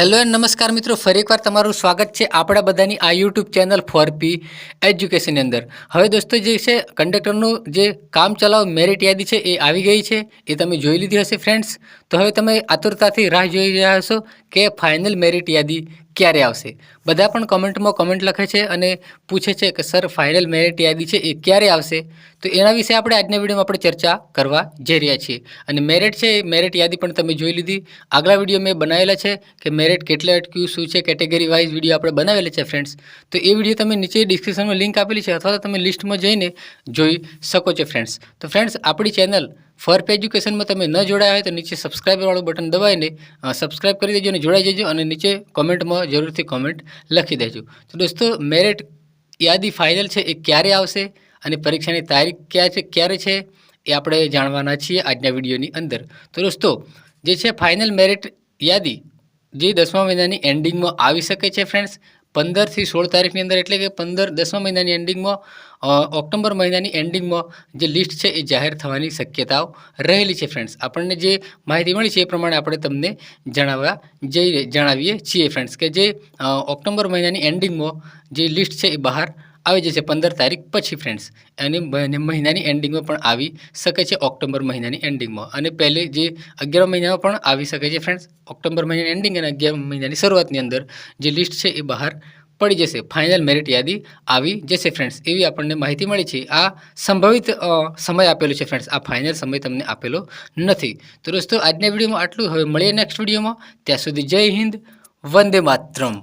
Hello and નમસ્કાર મિત્રો, ફરી એકવાર તમારું સ્વાગત છે આપણા બધાની આ યુટ્યુબ ચેનલ ફોર પી એજ્યુકેશનની અંદર. હવે દોસ્તો જે છે, કંડક્ટરનું જે કામ ચલાવ મેરિટ યાદી છે એ આવી ગઈ છે, એ તમે જોઈ લીધી હશે ફ્રેન્ડ્સ તો હવે તમે આતુરતાથી રાહ જોઈ રહ્યા હશો કે ફાઇનલ મેરિટ યાદી ક્યારે આવશે? બધા પણ કમેન્ટમાં કમેન્ટ લખે છે અને પૂછે છે કે, સર ફાઇનલ મેરિટ યાદી છે એ ક્યારે આવશે? તો એના વિશે આપણે આજના વિડીયોમાં આપણે ચર્ચા કરવા જઈ રહ્યા છીએ. અને મેરિટ છે એ મેરિટ યાદી પણ તમે જોઈ લીધી. આગલા વીડિયો મેં બનાવેલા છે કે મેરિટ કેટલા અટક્યું, શું છે કેટેગરી વાઇઝ વીડિયો આપણે બનાવેલા છે ફ્રેન્ડ્સ તો એ વીડિયો તમે નીચે ડિસ્ક્રિપ્શનમાં લિંક આપેલી છે અથવા તો તમે લિસ્ટમાં જઈને જોઈ શકો છો ફ્રેન્ડ્સ તો ફ્રેન્ડ્સ આપણી ચેનલ ફર્પ એજ્યુકેશનમાં તમે ન જોડાયા હોય તો નીચે સબસ્ક્રાઈબરવાળું બટન દબાવીને સબસ્ક્રાઈબ કરી દેજો અને જોડાઈ જજો અને નીચે કોમેન્ટમાં જરૂરથી કોમેન્ટ લખી દેજો. તો દોસ્તો, મેરિટ યાદી ફાઇનલ છે એ ક્યારે આવશે અને પરીક્ષાની તારીખ ક્યાં છે, ક્યારે છે એ આપણે જાણવાના છીએ આજના વિડીયોની અંદર. તો દોસ્તો, જે છે ફાઇનલ મેરિટ યાદી, જે દસમા મહિનાની એન્ડિંગમાં આવી શકે છે ફ્રેન્ડ્સ પંદરથી સોળ તારીખની અંદર એટલે કે પંદર દસમા મહિનાની એન્ડિંગમાં ઓક્ટોબર મહિનાની એન્ડિંગમાં જે લિસ્ટ છે એ જાહેર થવાની શક્યતાઓ રહેલી છે ફ્રેન્ડ્સ આપણને જે માહિતી મળી છે એ પ્રમાણે આપણે તમને જણાવવા જઈ, જણાવીએ છીએ ફ્રેન્ડ્સ કે જે ઓક્ટોબર મહિનાની એન્ડિંગમાં જે લિસ્ટ છે એ બહાર આવી જશે પંદર તારીખ પછી ફ્રેન્ડ્સ અને મહિને- મહિનાની એન્ડિંગમાં પણ આવી શકે છે, ઓક્ટોબર મહિનાની એન્ડિંગમાં અને પહેલે જે અગિયાર મહિનામાં પણ આવી શકે છે ફ્રેન્ડ્સ ઓક્ટોબર મહિનાની એન્ડિંગ અને અગિયાર મહિનાની શરૂઆતની અંદર જે લિસ્ટ છે એ બહાર પડી જશે. ફાઇનલ મેરિટ યાદી આવી જશે ફ્રેન્ડ્સ એવી આપણને માહિતી મળી છે. આ સંભવિત સમય આપેલો છે ફ્રેન્ડ્સ આ ફાઇનલ સમય તમને આપેલો નથી. તો દોસ્તો, આજના વિડીયોમાં આટલું. હવે મળીએ નેક્સ્ટ વિડીયોમાં. ત્યાં સુધી જય હિન્દ. વંદે માતરમ.